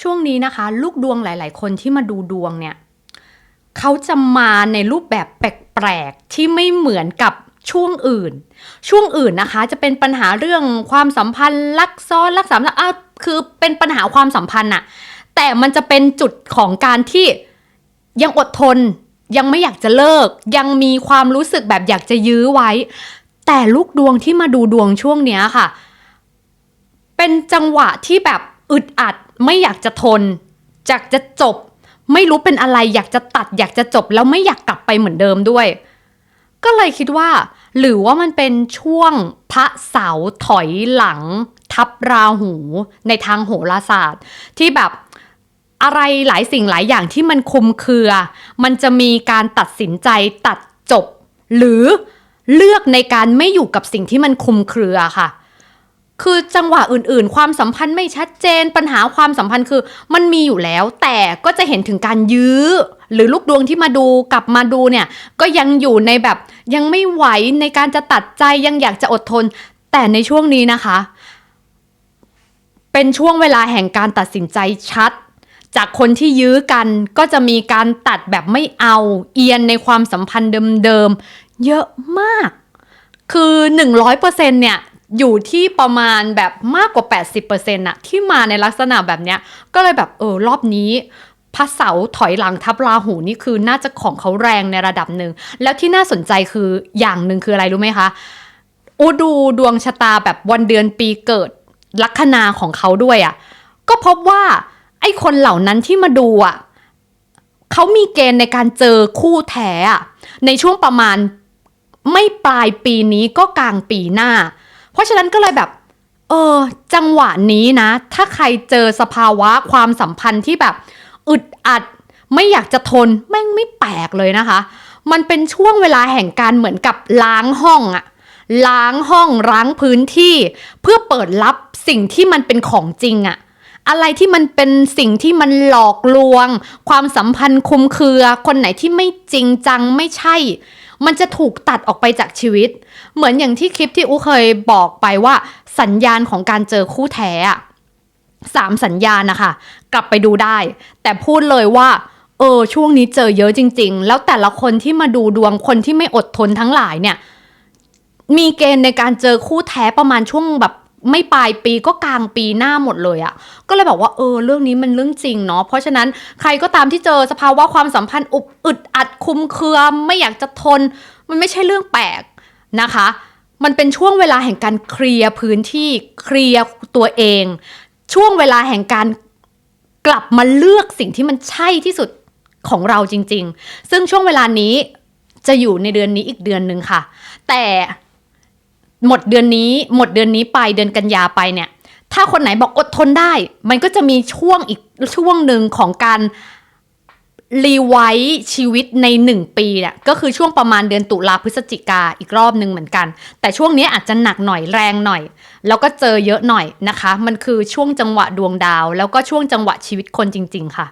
ช่วงนี้นะคะ ลูกดวงหลาย ๆ คนที่มาดูดวงเนี่ยเขาจะมาในรูปแบบแปลก ๆ ที่ไม่เหมือนกับช่วงอื่น ช่วงอื่นนะคะ จะเป็นปัญหาเรื่องความสัมพันธ์รักซ้อนรักสามอ้าวคือเป็นปัญหาความสัมพันธ์อะแต่มันจะเป็นจุดของการที่ยังอดทน ยังไม่อยากจะเลิก ยังมีความรู้สึกแบบอยากจะยื้อไว้ แต่ลูกดวงที่มาดูดวงช่วงเนี้ยค่ะ เป็นจังหวะที่แบบ อึดอัดไม่อยากจะทนอยากจะจบ ไม่รู้เป็นอะไรอยากจะตัด อยากจะจบแล้วไม่อยากกลับไปเหมือนเดิมด้วย ก็เลยคิดว่า หรือว่ามันเป็นช่วงพระเสาร์ถอยหลัง ทับราหูในทางโหราศาสตร์ ที่แบบอะไรหลายสิ่งหลายอย่างที่มันคุมเครือ มันจะมีการตัดสินใจตัดจบ หรือเลือกในการไม่อยู่กับสิ่งที่มันคุมเครือค่ะ คือจังหวะอื่นๆ ความสัมพันธ์ไม่ชัดเจน ปัญหาความสัมพันธ์คือ มันมีอยู่แล้ว แต่ก็จะเห็นถึงการยื้อ หรือลูกดวงที่มาดูกลับมาดูเนี่ย ก็ยังอยู่ในแบบยังไม่ไหวในการจะตัดใจยังอยากจะอดทน แต่ในช่วงนี้นะคะ เป็นช่วงเวลาแห่งการตัดสินใจชัด จากคนที่ยื้อกันก็จะมีการตัดแบบไม่เอาเอียนในความสัมพันธ์เดิมๆเยอะมากคือ 100%เนี่ย อยู่ที่ประมาณแบบมากกว่า 80%อะที่มาในลักษณะแบบเนี้ย ก็เลยแบบเออรอบนี้พระเสาถอยหลังทับราหูนี่คือน่าจะของเขาแรงในระดับหนึ่ง แล้วที่น่าสนใจคืออย่างหนึ่งคืออะไรรู้ไหมคะอูดูดวงชะตาแบบวันเดือนปีเกิดลัคนาของเขาด้วยอะ่ะ ก็พบว่าไอ้คนเหล่านั้นที่มาดูอะ่ะเขามีเกณฑ์ในการเจอคู่แท้ในช่วงประมาณไม่ปลายปีนี้ก็กลางปีหน้า เพราะฉะนั้นก็เลยแบบ เออ จังหวะนี้นะ ถ้าใครเจอสภาวะความสัมพันธ์ที่แบบอึดอัดไม่อยากจะทนแม่งไม่แปลกเลยนะคะ มันเป็นช่วงเวลาแห่งการเหมือนกับล้างห้องอะล้างห้องล้างพื้นที่ เพื่อเปิดรับสิ่งที่มันเป็นของจริงอะอะไรที่มันเป็นสิ่งที่มันหลอกลวง ความสัมพันธ์คุมเครือ คนไหนที่ไม่จริงจังไม่ใช่ มันจะถูกตัดออกไปจากชีวิต เหมือนอย่างที่คลิปที่อูเคยบอกไปว่า สัญญาณของการเจอคู่แท้สามสัญญาณนะคะ กลับไปดูได้ แต่พูดเลยว่า เออ ช่วงนี้เจอเยอะจริง ๆ แล้วแต่ละคนที่มาดูดวงคนที่ไม่อดทนทั้งหลายเนี่ย มีเกณฑ์ในการเจอคู่แท้ประมาณช่วงแบบ ไม่ปลายปีก็กลางปีหน้าหมดเลยอะก็เลยบอกว่าเออเรื่องนี้มันเรื่องจริงเนาะเพราะฉะนั้นใครก็ตามที่เจอสภาวะความสัมพันธ์อุบอึดอัดคุมเครือไม่อยากจะทน มันไม่ใช่เรื่องแปลกนะคะ มันเป็นช่วงเวลาแห่งการเคลียร์พื้นที่เคลียร์ตัวเอง ช่วงเวลาแห่งการกลับมาเลือกสิ่งที่มันใช่ที่สุดของเราจริง ๆ ซึ่งช่วงเวลานี้จะอยู่ในเดือนนี้อีกเดือนหนึ่งค่ะ แต่ หมดเดือนนี้ หมดเดือนนี้ไปเดือนกันยาไปเนี่ย ถ้าคนไหนบอกอดทนได้ มันก็จะมีช่วงอีกช่วงหนึ่งของการรีไวท์ชีวิตในหนึ่งปีเนี่ยก็คือช่วงประมาณเดือนตุลาพฤศจิกาอีกรอบหนึ่งเหมือนกัน แต่ช่วงนี้อาจจะหนักหน่อยแรงหน่อย แล้วก็เจอเยอะหน่อยนะคะ มันคือช่วงจังหวะดวงดาว แล้วก็ช่วงจังหวะชีวิตคนจริง ๆ ค่ะ